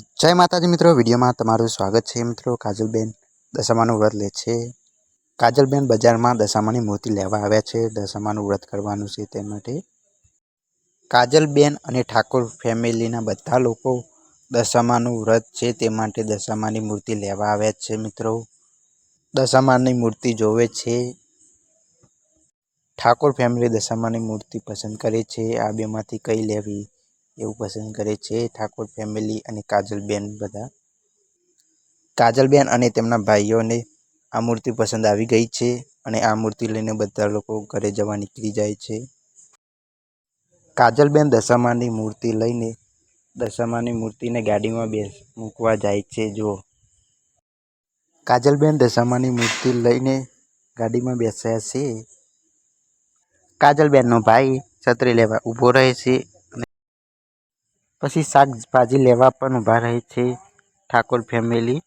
જય માતાજી મિત્રો, વિડીયોમાં તમારું સ્વાગત છે મિત્રો. કાજલબેન દશામાનું વ્રત લે છે. કાજલબેન બજારમાં દશામાની મૂર્તિ લેવા આવ્યા છે. દશામાનું વ્રત કરવાનું છે તે માટે કાજલબેન અને ઠાકોર ફેમિલીના બધા લોકો દશામાનું વ્રત છે તે માટે દશામાની મૂર્તિ લેવા આવ્યા છે મિત્રો. દશામાની મૂર્તિ જોવે છે. ઠાકોર ફેમિલી દશામાની મૂર્તિ પસંદ કરે છે. આ બેમાંથી કઈ લેવી? એવું પસંદ કરે છે ઠાકોર ફેમિલી અને કાજલબેન બધા. કાજલબેન અને તેમના ભાઈઓને આ મૂર્તિ પસંદ આવી ગઈ છે અને આ મૂર્તિ લઈને બધા લોકો ઘરે જવા નીકળી જાય છે. કાજલબેન દશામાની મૂર્તિ લઈને દશામાની મૂર્તિને ગાડીમાં બેસ, મૂકવા જાય છે જો કાજલબેન દશામાની મૂર્તિ લઈને ગાડીમાં બેસ્યા છે. કાજલબેનનો ભાઈ છત્રી લેવા ઊભો રહે છે. પછી શાકભાજી લેવા પણ ઊભા રહે છે ઠાકોર ફેમિલી